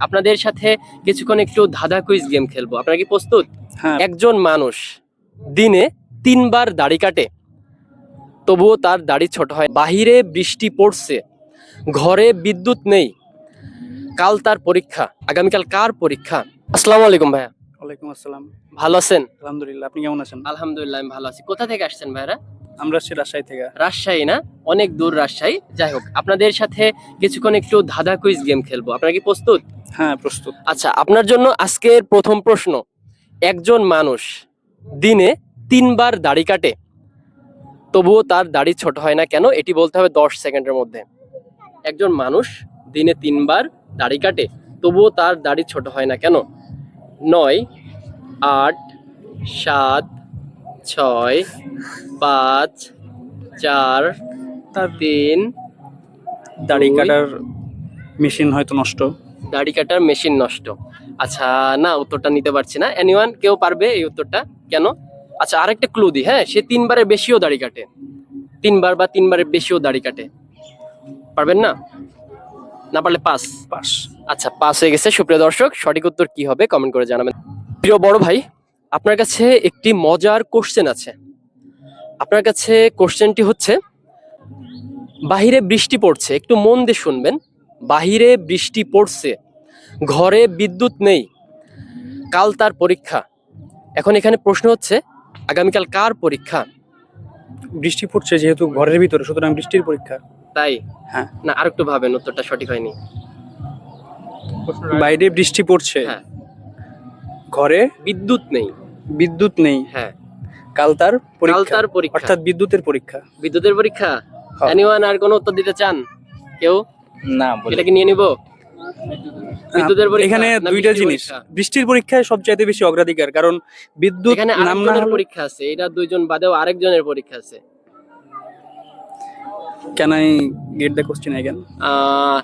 আপনাদের সাথে কিছুক্ষণ একটু ধাঁধা কুইজ গেম খেলব। আপনারা কি প্রস্তুত? হ্যাঁ। একজন মানুষ দিনে তিনবার দাড়ি কাটে তবুও তার দাড়ি ছোট হয়। বাহিরে বৃষ্টি পড়ছে ঘরে বিদ্যুৎ নেই। কাল তার পরীক্ষা আগামীকাল কার পরীক্ষা? আসসালামু আলাইকুম ভাইয়া। ওয়ালাইকুম আসসালাম। ভালো আছেন? আলহামদুলিল্লাহ আপনি কেমন আছেন? আলহামদুলিল্লাহ আমি ভালো আছি। কোথা থেকে আসছেন ভাইরা আমরা রাজশাহী থেকে। রাজশাহী না? অনেক দূর রাজশাহী। যাই হোক আপনাদের সাথে কিছুক্ষণ একটু ধাঁধা কুইজ গেম খেলব। আপনারা কি প্রস্তুত? হ্যাঁ প্রস্তুত। আচ্ছা আপনার জন্য আজকের প্রথম প্রশ্ন। একজন মানুষ দিনে তিনবার দাড়ি কাটে। তবুও তার দাড়ি ছোট হয় না কেন? এটি বলতে হবে দশ সেকেন্ডের মধ্যে। একজন মানুষ দিনে তিনবার দাড়ি কাটে তবুও তার দাড়ি ছোট হয় না কেন? নয় আট সাত ছয় পাঁচ চার তিন দাড়ি কাটার মেশিন হয়তো নষ্ট। দাড়ি কাটার মেশিন নষ্ট। আচ্ছা না উত্তরটা নিতে পারছি না। এনিওয়ান কেউ পারবে এই উত্তরটা? কেন? আচ্ছা আরেকটা ক্লু দিই হ্যাঁ? সে তিনবারের বেশিও দাড়ি কাটে। তিনবার বা তিনবারের বেশিও দাড়ি কাটে। পারবেন না? না পারলে পাস পাস আচ্ছা পাস হয়ে গেছে। সুপ্রিয় দর্শক সঠিক উত্তর কি হবে? কমেন্ট করে জানাবেন। প্রিয় বড় ভাই আপনার কাছে একটি মজার কোশ্চেন আছে। আপনার কাছে কোশ্চেনটি হচ্ছে বাহিরে বৃষ্টি পড়ছে একটু মন দিয়ে শুনবেন। বাহিরে বৃষ্টি পড়ছে ঘরে বিদ্যুৎ নেই কাল তার পরীক্ষা। এখন এখানে প্রশ্ন হচ্ছে আগামীকাল কার পরীক্ষা? বৃষ্টি পড়ছে যেহেতু ঘরের ভিতরে সুতরাং বৃষ্টির পরীক্ষা। তাই? হ্যাঁ। না আরেকটু ভাবেন উত্তরটা সঠিক হয়নি। বাইরে বৃষ্টি পড়ছে। হ্যাঁ। ঘরে বিদ্যুৎ নেই বিদ্যুৎ নেই হ্যাঁ কাল তার কাল পরীক্ষা তার পরীক্ষা অর্থাৎ বিদ্যুতের পরীক্ষা বিদ্যুতের পরীক্ষা হ্যাঁ। এনিওয়ান আর কোনো উত্তর দিতে চান কেউ না এটা কি নিয়ে নিব বিদ্যুতের পরীক্ষা এখানে না দুইটা বৃষ্টির জিনিস পরীক্ষা? বৃষ্টির পরীক্ষায় সবচাইতে বেশি অগ্রাধিকার কারণ বিদ্যুৎ এখানে নাম না আরেকজনের হলে পরীক্ষা আছে এটা দুইজন বাদেও আরেকজনের পরীক্ষা আছে can I get the question again ah,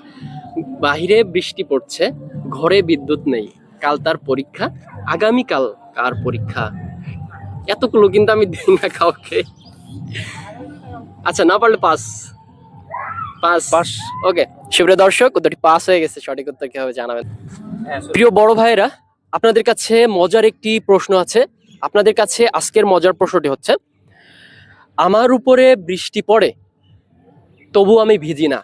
বাহিরে বৃষ্টি পড়ছে ঘরে বিদ্যুৎ নেই কাল তার পরীক্ষা আগামী কাল কার পরীক্ষা? এতগুলো কিন্তু আমি দিই না কাউকে। আচ্ছা না পারলে পাস পাস পাস ওকে সুপ্রিয় দর্শক উত্তরটি পাস হয়ে গেছে সঠিক উত্তর কি হবে জানাবেন প্রিয় বড় ভাইরা আপনাদের কাছে মজার একটি প্রশ্ন আছে। আপনাদের কাছে আজকের মজার প্রশ্নটি হচ্ছে আমার উপরে বৃষ্টি পড়ে তবু আমি ভিজি না।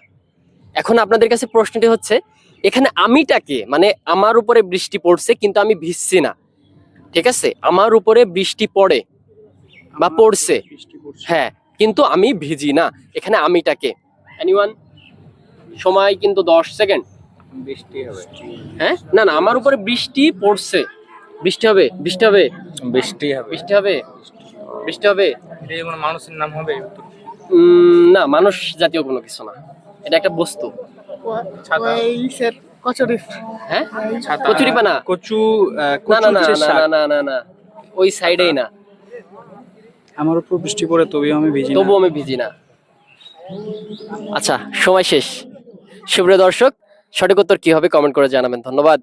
এখন আপনাদের কাছে প্রশ্নটি হচ্ছে এখানে আমিটাকে মানে আমার উপরে বৃষ্টি পড়ছে কিন্তু আমি ভিজছি না। ঠিক আছে? আমার উপরে বৃষ্টি পড়ে বা পড়ছে। হ্যাঁ কিন্তু আমি ভিজি না। এখানে আমিটাকে। এনিওয়ান সময় কিন্তু দশ সেকেন্ড। বৃষ্টি হবে। হ্যাঁ? না না আমার উপরে বৃষ্টি পড়ছে। বৃষ্টি হবে বৃষ্টি হবে। বৃষ্টি হবে। বৃষ্টি হবে। বৃষ্টি হবে। মানুষের নাম হবে? উম, না মানুষ জাতীয় কোনো কিছু না। এটা একটা বস্তু। কচুরি। হ্যাঁ? কচুরি পানা কচু না না না না না না না না। ওই সাইডেই না। আমার উপর বৃষ্টি পড়ে তবেও আমি ভিজি তবুও আমি ভিজি না। আচ্ছা সময় শেষ। সুপ্রিয় দর্শক সঠিক উত্তর কি হবে কমেন্ট করে জানাবেন। ধন্যবাদ।